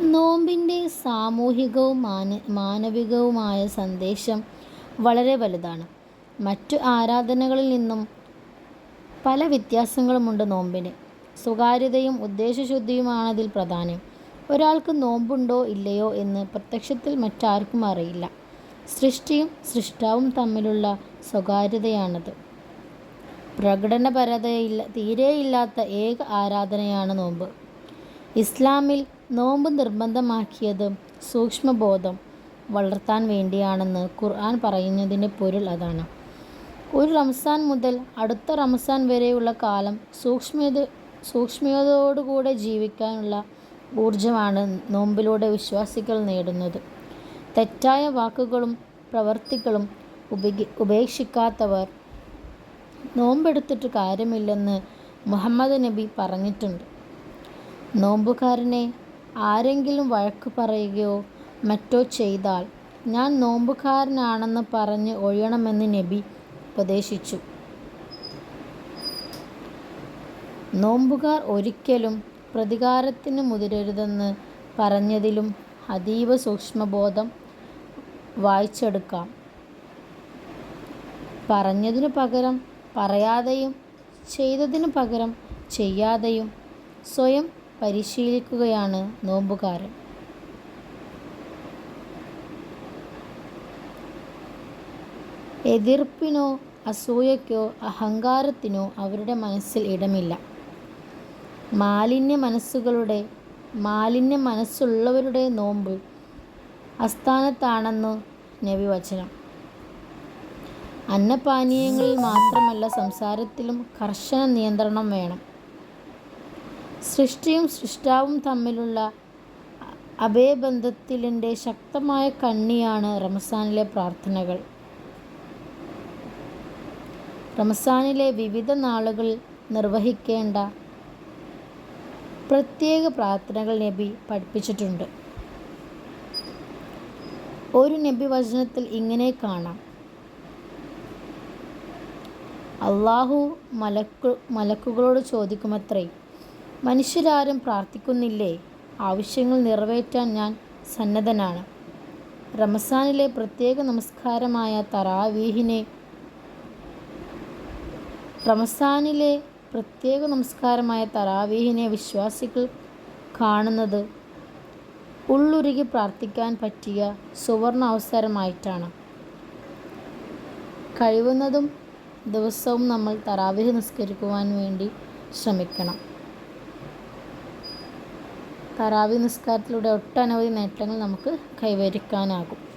നോമ്പിന്റെ സാമൂഹികവും മാന മാനവികവുമായ സന്ദേശം വളരെ വലുതാണ്. മറ്റു ആരാധനകളിൽ നിന്നും പല വ്യത്യാസങ്ങളുമുണ്ട് നോമ്പിന്. സ്വകാര്യതയും ഉദ്ദേശശുദ്ധിയുമാണ് അതിൽ പ്രധാനം. ഒരാൾക്ക് നോമ്പുണ്ടോ ഇല്ലയോ എന്ന് പ്രത്യക്ഷത്തിൽ മറ്റാർക്കും അറിയില്ല. സൃഷ്ടിയും സൃഷ്ടാവും തമ്മിലുള്ള സ്വകാര്യതയാണത്. പ്രകടനപരതയില്ല തീരെയില്ലാത്ത ഏക ആരാധനയാണ് നോമ്പ്. ഇസ്ലാമിൽ നോമ്പ് നിർബന്ധമാക്കിയത് സൂക്ഷ്മബോധം വളർത്താൻ വേണ്ടിയാണെന്ന് ഖുർആൻ പറയുന്നതിന്റെ പൊരുൾ അതാണ്. ഒരു റംസാൻ മുതൽ അടുത്ത റംസാൻ വരെയുള്ള കാലം സൂക്ഷ്മത സൂക്ഷ്മതയോടുകൂടെ ജീവിക്കാനുള്ള ഊർജമാണ് നോമ്പിലൂടെ വിശ്വാസികൾ നേടുന്നത്. തെറ്റായ വാക്കുകളും പ്രവർത്തികളും ഉപേ ഉപേക്ഷിക്കാത്തവർ നോമ്പെടുത്തിട്ട് കാര്യമില്ലെന്ന് മുഹമ്മദ് നബി പറഞ്ഞിട്ടുണ്ട്. നോമ്പുകാരനെ ആരെങ്കിലും വഴക്ക് പറയുകയോ മറ്റോ ചെയ്താൽ ഞാൻ നോമ്പുകാരനാണെന്ന് പറഞ്ഞ് ഒഴിയണമെന്ന് നബി ഉപദേശിച്ചു. നോമ്പുകാർ ഒരിക്കലും പ്രതികാരത്തിന് മുതിരരുതെന്ന് പറഞ്ഞതിലും അതീവ സൂക്ഷ്മബോധം വായിച്ചെടുക്കാം. പറഞ്ഞതിനു പകരം പറയാതെയും ചെയ്തതിനു പകരം ചെയ്യാതെയും സ്വയം പരിശീലിക്കുകയാണ് നോമ്പുകാരൻ. എതിർപ്പിനോ അസൂയയ്ക്കോ അഹങ്കാരത്തിനോ അവരുടെ മനസ്സിൽ ഇടമില്ല. മാലിന്യ മനസ്സുകളുടെ മാലിന്യ മനസ്സുള്ളവരുടെ നോമ്പ് അസ്ഥാനത്താണെന്ന് നബി വചനം. അന്നപാനീയങ്ങളിൽ മാത്രമല്ല സംസാരത്തിലും കർശന നിയന്ത്രണം വേണം. സൃഷ്ടിയും സൃഷ്ടാവും തമ്മിലുള്ള അഭയബന്ധത്തിലിന്റെ ശക്തമായ കണ്ണിയാണ് റമസാനിലെ പ്രാർത്ഥനകൾ. റമസാനിലെ വിവിധ നാളുകൾ നിർവഹിക്കേണ്ട പ്രത്യേക പ്രാർത്ഥനകൾ നബി പഠിപ്പിച്ചിട്ടുണ്ട്. ഒരു നബി വചനത്തിൽ ഇങ്ങനെ കാണാം. അള്ളാഹു മലക്കു മലക്കുകളോട് ചോദിക്കുമത്രേ മനുഷ്യരാരും പ്രാർത്ഥിക്കുന്നില്ലേ? ആവശ്യങ്ങൾ നിറവേറ്റാൻ ഞാൻ സന്നദ്ധനാണ്. റമസാനിലെ പ്രത്യേക നമസ്കാരമായ തറാവീഹിനെ റമസാനിലെ പ്രത്യേക നമസ്കാരമായ തറാവീഹിനെ വിശ്വാസികൾ കാണുന്നത് ഉള്ളുരുകി പ്രാർത്ഥിക്കാൻ പറ്റിയ സുവർണ അവസരമായിട്ടാണ്. കഴിവുന്നതും ദിവസവും നമ്മൾ തറാവീഹ് നിസ്കരിക്കുവാൻ വേണ്ടി ശ്രമിക്കണം. തറാവി നിസ്കാരത്തിലൂടെ ഒട്ടനവധി നേട്ടങ്ങൾ നമുക്ക് കൈവരിക്കാനാകും.